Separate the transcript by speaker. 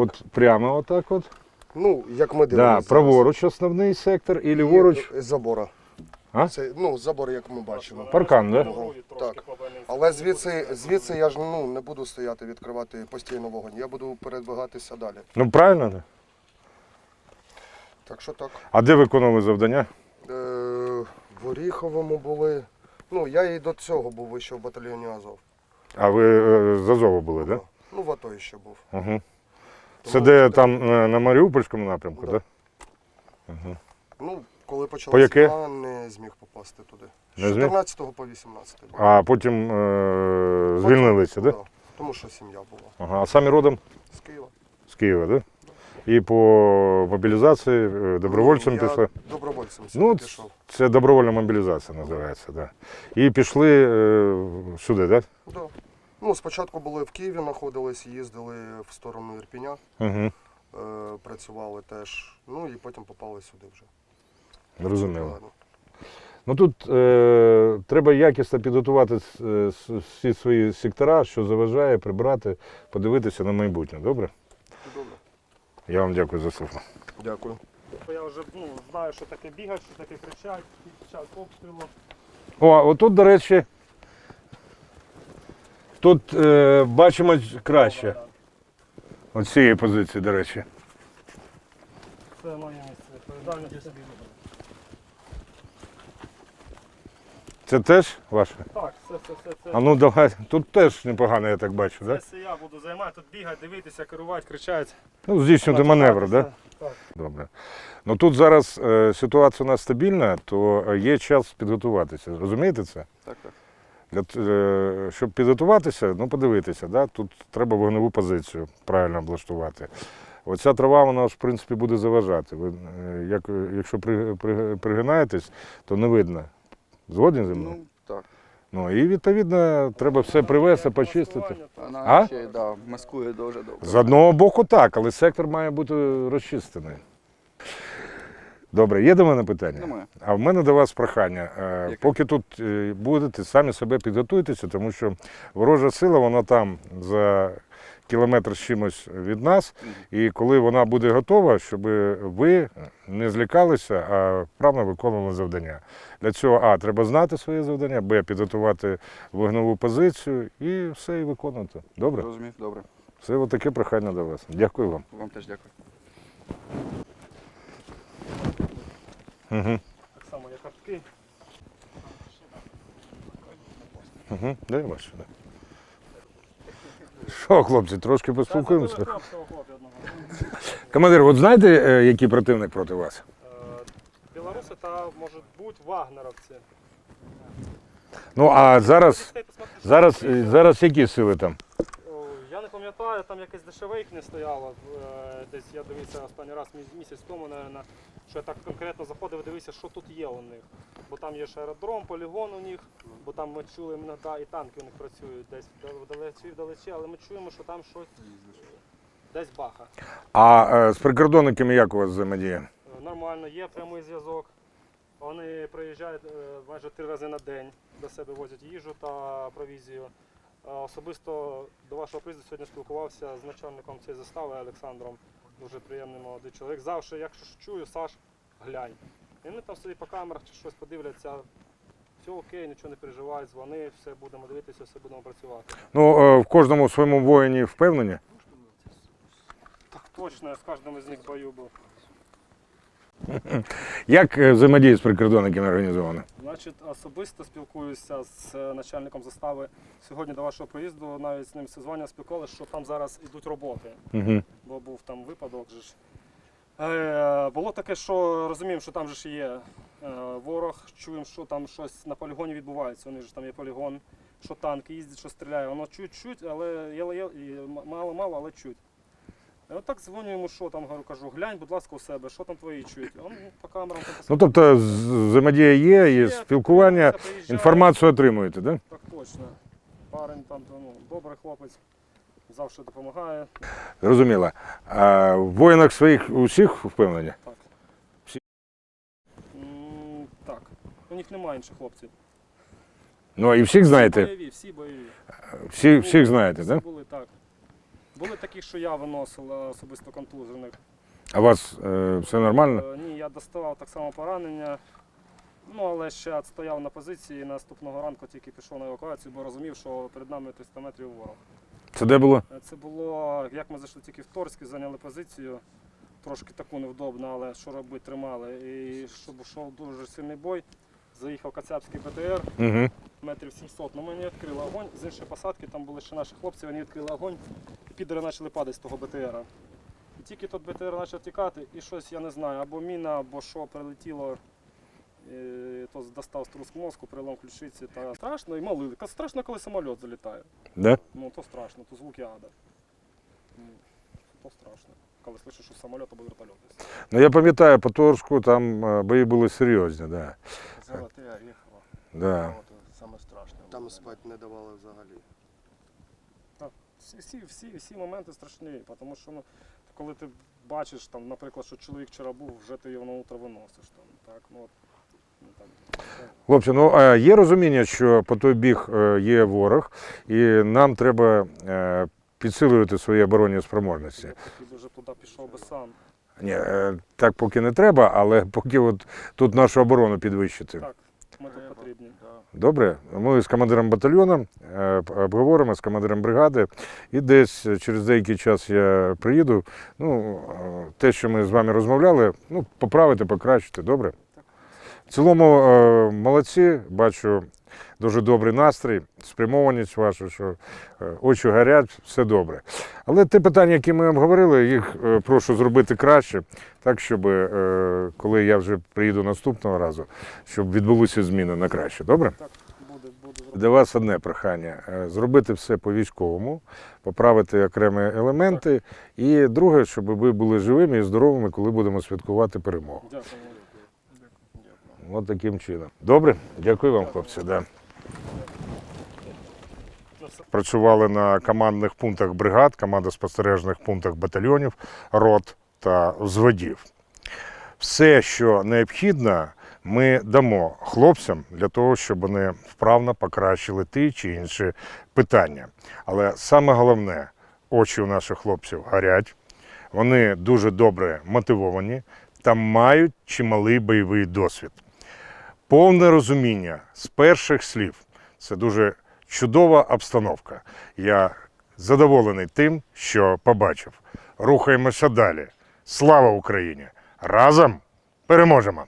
Speaker 1: От прямо отак от.
Speaker 2: Ну, як ми
Speaker 1: Да,
Speaker 2: дивимося.
Speaker 1: праворуч основний сектор і ліворуч
Speaker 2: з забора.
Speaker 1: А?
Speaker 2: Це, ну, забор, як ми бачимо.
Speaker 1: паркан, да?
Speaker 2: Так. Але звідси, звідси я ж ну, не буду стояти, відкривати постійно вогонь. Я буду передвигатися далі.
Speaker 1: Ну правильно. да.
Speaker 2: Так що так.
Speaker 1: А де виконували завдання?
Speaker 2: Е, в Оріховому були. Ну, я і до цього був вище в батальйоні Азов.
Speaker 1: А ви е, з Азову були, так? Да?
Speaker 2: Ну, в АТО ще був.
Speaker 1: Угу. Це де там е, на Маріупольському напрямку,
Speaker 2: Да.
Speaker 1: так? Да?
Speaker 2: Ну, коли
Speaker 1: По
Speaker 2: почалася
Speaker 1: яке?
Speaker 2: війна, не зміг попасти туди. З
Speaker 1: Не зміг?
Speaker 2: 14 по 18.
Speaker 1: А потім е, звільнилися, так? Да?
Speaker 2: Да, Тому що сім'я була
Speaker 1: Ага. А самі родом
Speaker 2: з Києва.
Speaker 1: з Києва, так? Да? І по мобілізації е, добровольцем
Speaker 2: Ну, я
Speaker 1: пішли.
Speaker 2: Добровольцем
Speaker 1: Ну, ц-
Speaker 2: пішов.
Speaker 1: це добровольна мобілізація називається, так. Да. І пішли е, сюди, так?
Speaker 2: Да. Ну, спочатку були в Києві, знаходились, їздили в сторону Ірпіня,
Speaker 1: Угу.
Speaker 2: е, працювали теж. Ну і потім попали сюди вже.
Speaker 1: Зрозуміло.
Speaker 2: Ладно.
Speaker 1: Ну тут е, треба якісно підготувати с- е, с- всі свої сектора, що заважає, прибрати, подивитися на майбутнє. Добре?
Speaker 2: Добре.
Speaker 1: Я вам дякую за слуху.
Speaker 2: Дякую.
Speaker 3: Бо я вже ну, знаю, що таке бігають, що таке кричать під час обстрілу.
Speaker 1: О, а отут, до речі, тут е, бачимо краще. От з цієї позиції, до речі.
Speaker 3: Це моє місце відповідальності.
Speaker 1: Це теж ваше?
Speaker 3: Так, це, це, це, це.
Speaker 1: А ну давай. Тут теж непогано, я так бачу, так?
Speaker 3: все я буду займати, тут бігати, дивитися, керувати, кричати.
Speaker 1: Ну, здійснювати маневр, так? Да?
Speaker 3: Так.
Speaker 1: Добре. Ну тут зараз е, ситуація у нас стабільна, то е, є час підготуватися. Розумієте це?
Speaker 2: Так, так.
Speaker 1: Для, е, щоб підготуватися, ну подивитися, да? тут треба вогневу позицію правильно облаштувати. Оця трава, вона ж в принципі буде заважати. Ви, е, як, якщо при, при, пригинаєтесь, то не видно. Згодні зі мною?
Speaker 4: Ну, так.
Speaker 1: Ну і відповідно треба все привезти, почистити.
Speaker 4: Вона
Speaker 1: А?
Speaker 4: ще да, маскує дуже добре.
Speaker 1: З одного боку так, але сектор має бути розчистений. Добре, є до мене питання?
Speaker 4: Немає.
Speaker 1: А в мене до вас прохання. Е,
Speaker 4: Яке?
Speaker 1: Поки тут е, будете, самі себе підготуйтеся, тому що ворожа сила, вона там за кілометр з чимось від нас. І коли вона буде готова, щоб ви не злякалися, а вправно виконували завдання. Для цього А, треба знати своє завдання, Б, підготувати вогневу позицію і все і виконувати. Добре?
Speaker 4: Розумів, добре.
Speaker 1: Це отаке прохання до вас. Дякую вам.
Speaker 4: Вам теж дякую.
Speaker 1: Угу.
Speaker 3: Так само, як картки.
Speaker 1: Угу. Дай вас сюди. Що, хлопці, трошки поспілкуємося? Командир, от знаєте, е, який противник проти вас?
Speaker 3: Е, Білоруси та можуть бути вагнеровці.
Speaker 1: Ну а зараз, зараз, е, зараз які сили там?
Speaker 3: О, Я не пам'ятаю, там якесь дешеве їх не стояло. Е, Десь я дивився останній раз мі- місяць тому, наверно, що я так конкретно заходив і дивився, що тут є у них. Бо там є ж аеродром, полігон у них, бо там ми чули іноді і танки у них працюють десь вдалечі, вдалечі, але ми чуємо, що там щось десь баха.
Speaker 1: А е, з прикордонниками як у вас взаємодія?
Speaker 3: Е, Нормально, є прямий зв'язок. Вони приїжджають е, майже три рази на день, до себе возять їжу та провізію. Е, Особисто до вашого приїзду сьогодні спілкувався з начальником цієї застави Олександром. Дуже приємний молодий чоловік. Завжди, якщо ж чую, Саш, глянь. І вони там собі по камерах чи щось подивляться. Все окей, нічого не переживай, дзвони, все будемо дивитися, все будемо працювати.
Speaker 1: Ну, е, в кожному своєму воїні впевнені.
Speaker 3: Так точно, я з кожним з них бою був.
Speaker 1: Як е, взаємодія з прикордонниками організована?
Speaker 3: Значить, особисто спілкуюся з е, начальником застави. Сьогодні до вашого приїзду навіть з ним созвання спілкувалися, що там зараз йдуть роботи,
Speaker 1: Угу.
Speaker 3: бо був там випадок. Же ж. Е, було таке, що розуміємо, що там же ж є е, ворог, чуємо, що там щось на полігоні відбувається. Вони ж там є полігон, що танки їздять, що стріляє. Воно чуть-чуть, але мало-мало, але чуть. І отак дзвоню йому, що там, говорю, кажу, глянь, будь ласка, у себе, що там твої чують. Он по камерам там
Speaker 1: Ну, тобто взаємодія є, є спілкування,
Speaker 3: приїжджає.
Speaker 1: інформацію отримуєте, так?
Speaker 3: Так точно. Парень там ну, добрий хлопець, завжди допомагає.
Speaker 1: Зрозуміло. А в воїнах своїх усіх впевнені?
Speaker 3: Так.
Speaker 1: Всі?
Speaker 3: М, так. У них немає інших хлопців.
Speaker 1: Ну і всіх
Speaker 3: Всі
Speaker 1: знаєте?
Speaker 3: бойові, всі бойові.
Speaker 1: Всі, всіх знаєте,
Speaker 3: всі
Speaker 1: так?
Speaker 3: були так. Були такі, що я виносив е, особисто контужених.
Speaker 1: А у вас е, все нормально?
Speaker 3: Е, Ні, я доставав так само поранення. Ну, але ще стояв на позиції. Наступного ранку тільки пішов на евакуацію, бо розумів, що перед нами 300 метрів ворог.
Speaker 1: Це де було?
Speaker 3: Е, Це було, як ми зайшли тільки в Торськ, зайняли позицію. Трошки таку невдобно, але що робити, тримали. І щоб йшов дуже сильний бой, заїхав Кацапський БТР,
Speaker 1: Угу.
Speaker 3: метрів 700. Ну, мені відкрили огонь. З іншої посадки там були ще наші хлопці, вони відкрили огонь, підери почали падати з того БТРа. І тільки тут БТР почав тікати, і щось, я не знаю, або міна, або що прилетіло. е, То достав струс мозку, прилом ключиці та страшно і молили. Ка- Страшно, коли самоліт залітає.
Speaker 1: Да?
Speaker 3: Ну то страшно, то звуки ада. Ну, То страшно. Коли слышиш, що самоліт або вертольот. десь.
Speaker 1: Ну я пам'ятаю, по Торську там е, бої були серйозні, да.
Speaker 5: Золотые Орехово.
Speaker 1: Да.
Speaker 5: Вот самое страшное.
Speaker 2: Там
Speaker 5: было,
Speaker 2: спати не давали взагалі.
Speaker 3: Всі, всі, всі, моменти страшні, тому що ну, коли ти бачиш, там, наприклад, що чоловік вчора був, вже ти його на утро виносиш. Там, так? Ну, от, ну, так.
Speaker 1: Хлопці, ну є розуміння, що по той біг е, є ворог, і нам треба е, підсилювати свої оборонні спроможності.
Speaker 3: Ти вже туди пішов би сам.
Speaker 1: Ні, е, так поки не треба, але поки от тут нашу оборону підвищити.
Speaker 3: Так, ми тут потрібні.
Speaker 1: Добре, ми з командиром батальйону е, обговоримо з командиром бригади, і десь через деякий час я приїду. Ну, е, те, що ми з вами розмовляли, ну, поправити, покращити, добре? В цілому е, молодці, бачу дуже добрий настрій, спрямованість вашу, що е, очі горять, все добре. Але ті питання, які ми обговорили, їх е, прошу зробити краще, так, щоб е, коли я вже приїду наступного разу, щоб відбулися зміни на краще. Добре? Для вас одне прохання зробити все по військовому, поправити окремі елементи. І друге, щоб ви були живими і здоровими, коли будемо святкувати перемогу. От таким чином. Добре? Дякую вам, хлопці. Да. Працювали на командних пунктах бригад, командно спостережних пунктах батальйонів, рот та взводів. Все, що необхідно, ми дамо хлопцям для того, щоб вони вправно покращили ті чи інші питання. Але саме головне, очі у наших хлопців горять, вони дуже добре мотивовані та мають чималий бойовий досвід. Повне розуміння з перших слів це дуже чудова обстановка. Я задоволений тим, що побачив. Рухаємося далі. Слава Україні! Разом переможемо!